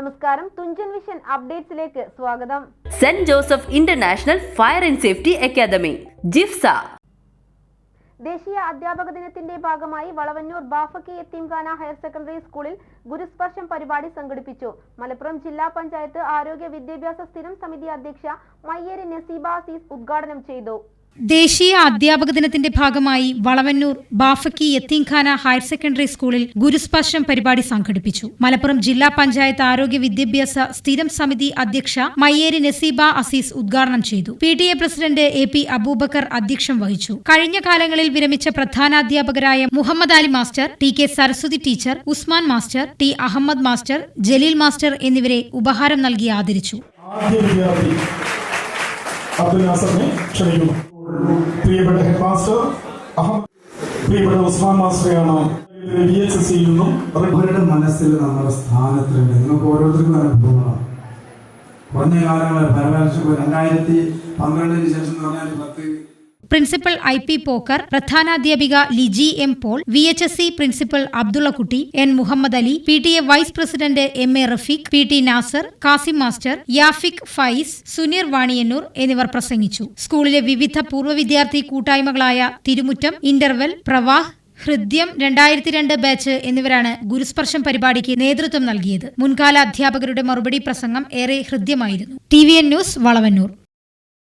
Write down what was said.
നമസ്കാരം. തുഞ്ചൻ വിഷൻ അപ്ഡേറ്റ്സിലേക്ക് സ്വാഗതം. Saint Joseph international fire and safety academy ജിഫ്സ. ദേശീയ അധ്യാപക ദിനത്തിന്റെ ഭാഗമായി വളവന്നൂർ ബാഫക്കി എത്തിംഖാന ഹയർ സെക്കൻഡറി സ്കൂളിൽ ഗുരുസ്പർശം പരിപാടി സംഘടിപ്പിച്ചു. മലപ്പുറം ജില്ലാ പഞ്ചായത്ത് ആരോഗ്യ വിദ്യാഭ്യാസ സ്ഥിരം സമിതി അധ്യക്ഷ മയ്യേരി നസീബ അസീസ് ഉദ്ഘാടനം ചെയ്തു. ദേശീയ അധ്യാപക ദിനത്തിന്റെ ഭാഗമായി വളവന്നൂർ ബാഫക്കി യത്തീംഖാന ഹയർ സെക്കൻഡറി സ്കൂളിൽ ഗുരുസ്പർശം പരിപാടി സംഘടിപ്പിച്ചു. മലപ്പുറം ജില്ലാ പഞ്ചായത്ത് ആരോഗ്യ വിദ്യാഭ്യാസ സ്ഥിരം സമിതി അധ്യക്ഷ മയ്യേരി നസീബ അസീസ് ഉദ്ഘാടനം ചെയ്തു. P T A president A P Aboobacker അധ്യക്ഷം വഹിച്ചു. കഴിഞ്ഞ കാലങ്ങളിൽ വിരമിച്ച പ്രധാനാധ്യാപകരായ Muhammad Ali master T K Saraswathi teacher Usman master T Ahammed master Jaleel master എന്നിവരെ ഉപഹാരം നൽകി ആദരിച്ചു. ആദ്യ പ്രിയപ്പെട്ട ഹെഡ് മാസ്റ്റർ പ്രിയപ്പെട്ട ഉസ്മാൻ മാസ്റ്ററെയാണ് വി എച്ച് എസ് സിയിൽ മനസ്സിൽ നമ്മുടെ സ്ഥാനത്തിലുണ്ട്. നിങ്ങൾക്ക് ഓരോരുത്തർക്കും അനുഭവങ്ങളാണ്. കുറഞ്ഞ കാലങ്ങൾ പരമാവശം രണ്ടായിരത്തി പന്ത്രണ്ടിന് ശേഷം പറഞ്ഞാൽ പത്ത് principal I P Pokker പ്രധാനാധ്യാപിക Liji M Paul V H S C principal Abdullakutty N Muhammad Ali P T A vice president M A Rafeeq P T Nasar Kasim master Yafik Faiz Suneer Vaniyannur എന്നിവർ പ്രസംഗിച്ചു. സ്കൂളിലെ വിവിധ പൂർവ വിദ്യാർത്ഥി കൂട്ടായ്മകളായ തിരുമുറ്റം interval Pravah Hridyam രണ്ടായിരത്തി രണ്ട് batch എന്നിവരാണ് ഗുരുസ്പർശം പരിപാടിക്ക് നേതൃത്വം നൽകിയത്. മുൻകാല അധ്യാപകരുടെ മറുപടി പ്രസംഗം ഏറെ ഹൃദ്യമായിരുന്നു. T V N news Valavannur.